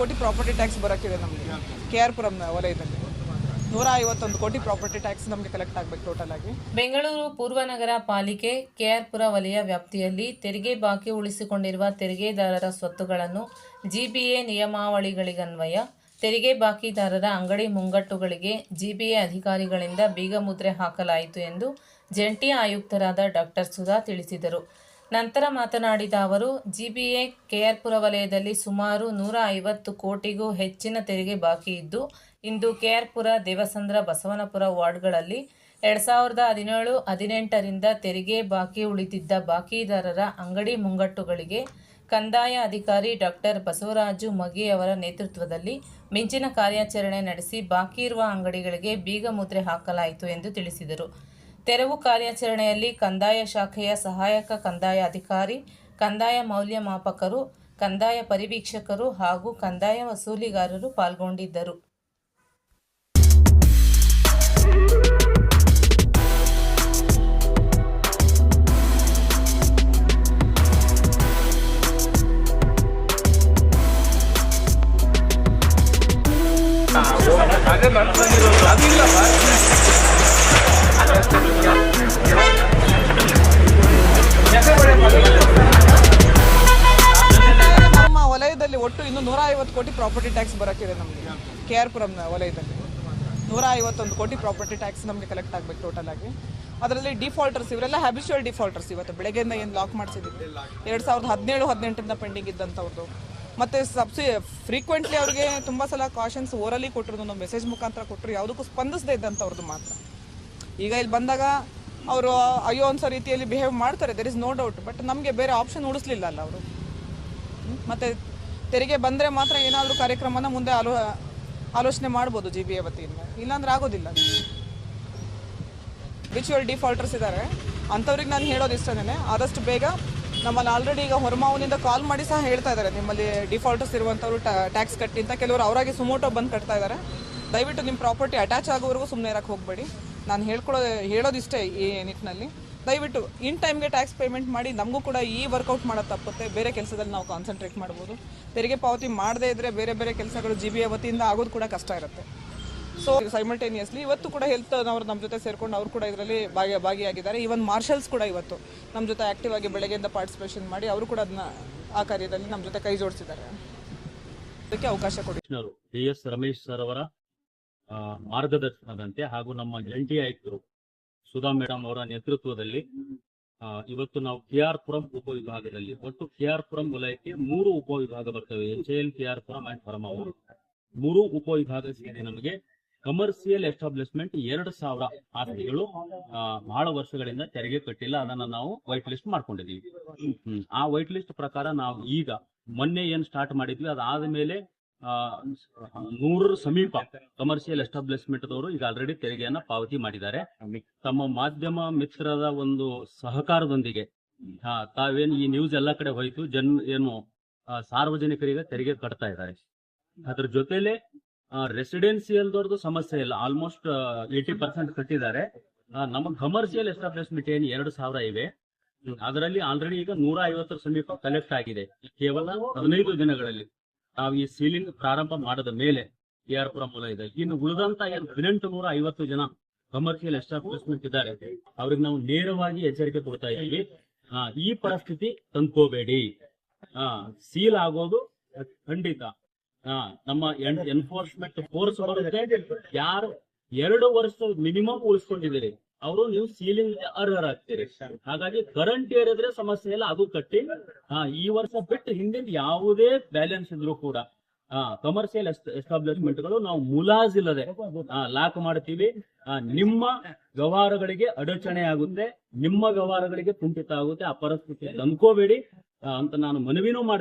ಕೋಟಿ property tax ಬರೋಕ್ಕಿದೆ ನಮಗೆ K R Puram ವಲಯದಲ್ಲಿ. ನೂರ ಐವತ್ತೊಂದು ಕೋಟಿ ಪ್ರಾಪರ್ಟಿ ಟ್ಯಾಕ್ಸ್ ನಮಗೆ ಕಲೆಕ್ಟ್ ಆಗಬೇಕು ಟೋಟಲ್ ಆಗಿ. ಬೆಂಗಳೂರು ಪೂರ್ವನಗರ ಪಾಲಿಕೆ ಕೆಆರ್ಪುರ ವಲಯ ವ್ಯಾಪ್ತಿಯಲ್ಲಿ ತೆರಿಗೆ ಬಾಕಿ ಉಳಿಸಿಕೊಂಡಿರುವ ತೆರಿಗೆದಾರರ ಸ್ವತ್ತುಗಳನ್ನು ಜಿಬಿಎ ನಿಯಮಾವಳಿಗಳಿಗನ್ವಯ, ತೆರಿಗೆ ಬಾಕಿದಾರರ ಅಂಗಡಿ ಮುಂಗಟ್ಟುಗಳಿಗೆ ಜಿಬಿಎ ಅಧಿಕಾರಿಗಳಿಂದ ಬೀಗ ಮುದ್ರೆ ಹಾಕಲಾಯಿತು ಎಂದು ಜಂಟಿ ಆಯುಕ್ತರಾದ ಡಾಕ್ಟರ್ ಸುಧಾ ತಿಳಿಸಿದರು. ನಂತರ ಮಾತನಾಡಿದ ಅವರು, ಜಿಬಿಎ ಕೆಆರ್ಪುರ ವಲಯದಲ್ಲಿ ಸುಮಾರು ನೂರ ಐವತ್ತು ಕೋಟಿಗೂ ಹೆಚ್ಚಿನ ತೆರಿಗೆ ಬಾಕಿ ಇದ್ದು, ಇಂದು ಕೆಆರ್ಪುರ, ದೇವಸಂದ್ರ, ಬಸವನಪುರ ವಾರ್ಡ್ಗಳಲ್ಲಿ ಎರಡ್ ಸಾವಿರದ ಹದಿನೇಳು ಹದಿನೆಂಟರಿಂದ ತೆರಿಗೆ ಬಾಕಿ ಉಳಿದಿದ್ದ ಬಾಕಿದಾರರ ಅಂಗಡಿ ಮುಂಗಟ್ಟುಗಳಿಗೆ ಕಂದಾಯ ಅಧಿಕಾರಿ ಡಾಕ್ಟರ್ ಬಸವರಾಜು ಮಗಿ ಅವರ ನೇತೃತ್ವದಲ್ಲಿ ಮಿಂಚಿನ ಕಾರ್ಯಾಚರಣೆ ನಡೆಸಿ ಬಾಕಿ ಇರುವ ಅಂಗಡಿಗಳಿಗೆ ಬೀಗ ಮುದ್ರೆ ಹಾಕಲಾಯಿತು ಎಂದು ತಿಳಿಸಿದರು. ತೆರವು ಕಾರ್ಯಾಚರಣೆಯಲ್ಲಿ ಕಂದಾಯ ಶಾಖೆಯ ಸಹಾಯಕ ಕಂದಾಯ ಅಧಿಕಾರಿ ಕಂದಾಯ ಮೌಲ್ಯಮಾಪಕರು ಕಂದಾಯ ಪರಿವೀಕ್ಷಕರು ಹಾಗೂ ಕಂದಾಯ ವಸೂಲಿಗಾರರು ಪಾಲ್ಗೊಂಡಿದ್ದರು ನಮ್ಮ ನೂರ ಐವತ್ತು ಕೋಟಿ ಪ್ರಾಪರ್ಟಿ ಟ್ಯಾಕ್ಸ್ ಬರೋಕ್ಕಿದೆ ನಮಗೆ. ಕೆ ಆರ್ ಪುರಂ ವಲಯದಲ್ಲಿ. ನೂರ ಐವತ್ತೊಂದು ಕೋಟಿ ಪ್ರಾಪರ್ಟಿ ಟ್ಯಾಕ್ಸ್ ನಮಗೆ ಕಲೆಕ್ಟ್ ಆಗಬೇಕು ಟೋಟಲ್ ಆಗಿ. ಅದರಲ್ಲಿ ಡಿಫಾಲ್ಟರ್ಸ್ ಇವರೆಲ್ಲ ಹ್ಯಾಬಿಚುವಲ್ ಡಿಫಾಲ್ಟರ್ಸ್ ಇವತ್ತು. ಬೆಳಗ್ಗೆಯಿಂದ ಏನು ಲಾಕ್ ಮಾಡಿಸಿದ್ವಿ ಎರಡು ಸಾವಿರದ ಹದಿನೇಳು ಹದಿನೆಂಟರಿಂದ ಪೆಂಡಿಂಗ್ ಇದ್ದಂಥವ್ರದ್ದು ಮತ್ತು ಸಬ್ಸಿ ಫ್ರೀಕ್ವೆಂಟ್ಲಿ ಅವ್ರಿಗೆ ತುಂಬ ಸಲ ಕಾಷನ್ಸ್ ಓರಲ್ಲಿ ಕೊಟ್ಟಿರೋದು ನಾವು ಮೆಸೇಜ್ ಮುಖಾಂತರ ಕೊಟ್ಟರು ಯಾವುದಕ್ಕೂ ಸ್ಪಂದಿಸದೇ ಇದ್ದಂಥವ್ರದ್ದು ಮಾತ್ರ. ಈಗ ಇಲ್ಲಿ ಬಂದಾಗ ಅವರು, ಅಯ್ಯೋ ಅನ್ಸೋ ರೀತಿಯಲ್ಲಿ ಬಿಹೇವ್ ಮಾಡ್ತಾರೆ. There is no doubt but ನಮಗೆ ಬೇರೆ ಆಪ್ಷನ್ ಉಳಿಸ್ಲಿಲ್ಲ ಅಲ್ಲ ಅವರು. ಮತ್ತು ತೆರಿಗೆ ಬಂದರೆ ಮಾತ್ರ ಏನಾದರೂ ಕಾರ್ಯಕ್ರಮನ ಮುಂದೆ ಆಲೋ, ಆಲೋಚನೆ ಮಾಡ್ಬೋದು ಜಿ ಬಿ ಎ ವತಿಯಿಂದ. ಇಲ್ಲಾಂದ್ರೆ ಆಗೋದಿಲ್ಲ. ವಿಚುವಲ್ ಡಿಫಾಲ್ಟರ್ಸ್ ಇದ್ದಾರೆ ಅಂಥವ್ರಿಗೆ ನಾನು ಹೇಳೋದು ಇಷ್ಟನೇ ಆದಷ್ಟು ಬೇಗ ನಮ್ಮಲ್ಲಿ ಆಲ್ರೆಡಿ ಈಗ ಹೊರಮಾವನಿಂದ ಕಾಲ್ ಮಾಡಿ ಸಹ ಹೇಳ್ತಾ ಇದ್ದಾರೆ ನಿಮ್ಮಲ್ಲಿ ಡಿಫಾಲ್ಟರ್ಸ್ ಇರುವಂಥವ್ರು ಟ್ಯಾಕ್ಸ್ ಕಟ್ಟಿ ಅಂತ ಕೆಲವರು ಅವರಾಗಿ ಸುಮೋಟೋ ಬಂದು ಕಟ್ತಾ ಇದ್ದಾರೆ ದಯವಿಟ್ಟು ನಿಮ್ಮ ಪ್ರಾಪರ್ಟಿ ಅಟ್ಯಾಚ್ ಆಗೋವರೆಗೂ ಸುಮ್ಮನೆ ಇರೋಕ್ಕೆ ಹೋಗಬೇಡಿ. ನಾನು ಹೇಳ್ಕೊಳ್ಳೋ ಹೇಳೋದಿಷ್ಟೇ ಈ ನಿಟ್ಟಿನಲ್ಲಿ ದಯವಿಟ್ಟು ಇನ್ ಟೈಮ್ಗೆ ಟ್ಯಾಕ್ಸ್ ಪೇಮೆಂಟ್ ಮಾಡಿ, ನಮಗೂ ಕೂಡ ಈ ವರ್ಕೌಟ್ ಮಾಡೋ ತಪ್ಪುತ್ತೆ. ಬೇರೆ ಕೆಲಸದಲ್ಲಿ ನಾವು ಕಾನ್ಸಂಟ್ರೇಟ್ ಮಾಡ್ಬೋದು. ತೆರಿಗೆ ಪಾವತಿ ಮಾಡದೇ ಇದ್ದರೆ ಬೇರೆ ಬೇರೆ ಕೆಲಸಗಳು ಜಿ ಬಿ ಎ ವತಿಯಿಂದ ಆಗೋದು ಕೂಡ ಕಷ್ಟ ಇರುತ್ತೆ. ಸೊ ಸೈಮಲ್ಟೇನಿಯಸ್ಲಿ ಇವತ್ತು ಕೂಡ ಹೆಲ್ತ್ ಅವರು ನಮ್ಮ ಜೊತೆ ಸೇರ್ಕೊಂಡು ಅವರು ಕೂಡ ಇದರಲ್ಲಿ ಭಾಗಿ, ಭಾಗಿಯಾಗಿದ್ದಾರೆ. ಈವನ್ ಮಾರ್ಷಲ್ಸ್ ಕೂಡ ಇವತ್ತು ನಮ್ಮ ಜೊತೆ ಆಕ್ಟಿವ್ ಆಗಿ ಬೆಳಗ್ಗೆಯಿಂದ ಪಾರ್ಟಿಸಿಪೇಷನ್ ಮಾಡಿ ಅವರು ಕೂಡ ಅದನ್ನ ಆ ಕಾರ್ಯದಲ್ಲಿ ನಮ್ಮ ಜೊತೆ ಕೈ ಜೋಡಿಸಿದ್ದಾರೆ. ಅದಕ್ಕೆ ಅವಕಾಶ ಕೊಡಿ. ಎಸ್ ರಮೇಶ್ ಸರ್ ಅವರ ಮಾರ್ಗದರ್ಶನದಂತೆ ಹಾಗೂ ನಮ್ಮ ಜಂಟಿ ಆಯುಕ್ತರು ಸುಧಾ ಮೇಡಮ್ ಅವರ ನೇತೃತ್ವದಲ್ಲಿ ಇವತ್ತು ನಾವು ಕೆ ಆರ್ ಪುರಂ ಉಪವಿಭಾಗದಲ್ಲಿ ಒಟ್ಟು ಕೆ ಆರ್ ಪುರಂ ವಲಯಕ್ಕೆ ಮೂರು ಉಪವಿಭಾಗ ಬರ್ತವೆ H L K R Puram and ಫರಮಾವು ಮೂರು ಉಪವಿಭಾಗ ಸೇರಿ ನಮಗೆ ಕಮರ್ಷಿಯಲ್ ಎಸ್ಟಾಬ್ಲಿಷ್ಮೆಂಟ್ ಎರಡು ಸಾವಿರ ಆಸ್ತಿಗಳು ಬಹಳ ವರ್ಷಗಳಿಂದ ತೆರಿಗೆ ಕಟ್ಟಿಲ್ಲ, ಅದನ್ನ ನಾವು ವೈಟ್ ಲಿಸ್ಟ್ ಮಾಡ್ಕೊಂಡಿದೀವಿ. ಆ ವೈಟ್ ಲಿಸ್ಟ್ ಪ್ರಕಾರ ನಾವು ಈಗ ಮೊನ್ನೆ ಏನ್ ಸ್ಟಾರ್ಟ್ ಮಾಡಿದ್ವಿ ಅದಾದ ಮೇಲೆ ನೂರರ ಸಮೀಪ ಕಮರ್ಷಿಯಲ್ ಎಸ್ಟಾಬ್ಲಿಷ್ಮೆಂಟ್ ದವರು ಈಗ ಆಲ್ರೆಡಿ ತೆರಿಗೆಯನ್ನ ಪಾವತಿ ಮಾಡಿದ್ದಾರೆ. ತಮ್ಮ ಮಾಧ್ಯಮ ಮಿತ್ರರ ಒಂದು ಸಹಕಾರದೊಂದಿಗೆ ಹಾ ತಾವೇನು ಈ ನ್ಯೂಸ್ ಎಲ್ಲ ಕಡೆ ಹೋಯ್ತು ಜನ್ ಏನು ಸಾರ್ವಜನಿಕರಿಗೆ ತೆರಿಗೆ ಕಟ್ತಾ ಇದ್ದಾರೆ. ಅದ್ರ ಜೊತೆಲೆ ರೆಸಿಡೆನ್ಸಿಯಲ್ ದವ್ರದ್ದು ಸಮಸ್ಯೆ ಇಲ್ಲ. ಆಲ್ಮೋಸ್ಟ್ ಏಟಿ ಪರ್ಸೆಂಟ್ ಕಟ್ಟಿದ್ದಾರೆ. ನಮ್ಮ ಕಮರ್ಷಿಯಲ್ ಎಸ್ಟಾಬ್ಲಿಷ್ಮೆಂಟ್ ಏನು ಎರಡು ಸಾವಿರ ಇವೆ. ಅದರಲ್ಲಿ ಆಲ್ರೆಡಿ ಈಗ ನೂರ ಐವತ್ತರ ಸಮೀಪ ಕಲೆಕ್ಟ್ ಆಗಿದೆ. ಕೇವಲ ಹದಿನೈದು ದಿನಗಳಲ್ಲಿ. ನಾವು ಈ ಸೀಲಿಂಗ್ ಪ್ರಾರಂಭ ಮಾಡದ ಮೇಲೆ ಕೆ ಆರ್ ಪುರ ಮೂಲ ಇದೆ. ಇನ್ನು ಉಳಿದಂತ ಹದಿನೆಂಟು ನೂರ ಐವತ್ತು ಜನ ಕಮರ್ಷಿಯಲ್ ಎಸ್ಟಾಬ್ಲಿಷ್ಮೆಂಟ್ ಇದ್ದಾರೆ. ಅವ್ರಿಗೆ ನಾವು ನೇರವಾಗಿ ಎಚ್ಚರಿಕೆ ಕೊಡ್ತಾ ಇದ್ದೀವಿ. ಈ ಪರಿಸ್ಥಿತಿ ತಂದ್ಕೋಬೇಡಿ. ಆ ಸೀಲ್ ಆಗೋದು ಖಂಡಿತ. ಆ, ನಮ್ಮ ಎನ್ಫೋರ್ಸ್ಮೆಂಟ್ ಫೋರ್ಸ್ ಬರುತ್ತೆ. ಯಾರು ಎರಡು ವರ್ಷ ಮಿನಿಮಮ್ ಉಳಿಸ್ಕೊಂಡಿದ್ದೀರಿ. ಅವರು ನೀವು ಸೀಲಿಂಗ್ ಅರ್ಹರಾಗ್ತೀರಿ. ಹಾಗಾಗಿ ಕರೆಂಟ್ ಏರಿದ್ರೆ ಸಮಸ್ಯೆ ಇಲ್ಲ ಅದು ಕಟ್ಟಿ ಆ, ಈ ವರ್ಷ ಬಿಟ್ಟು ಹಿಂದಿನ ಯಾವುದೇ ಬ್ಯಾಲೆನ್ಸ್ ಇದ್ರು ಕೂಡ ಕಮರ್ಷಿಯಲ್ ಎಸ್ಟಾಬ್ಲಿಷ್ಮೆಂಟ್ಗಳು ನಾವು ಮುಲಾಜಿಲ್ಲದೆ ಲಾಕ್ ಮಾಡ್ತೀವಿ. ಆ, ನಿಮ್ಮ ವ್ಯವಹಾರಗಳಿಗೆ ಅಡಚಣೆ ಆಗುತ್ತೆ ನಿಮ್ಮ ವ್ಯವಹಾರಗಳಿಗೆ ಕುಂಠಿತ ಆಗುತ್ತೆ ಆ ಪರಿಸ್ಥಿತಿ ತಂದ್ಕೋಬೇಡಿ ಅಂತ ನಾನು ಮನವಿನೂ ಮಾಡ್ತೀನಿ.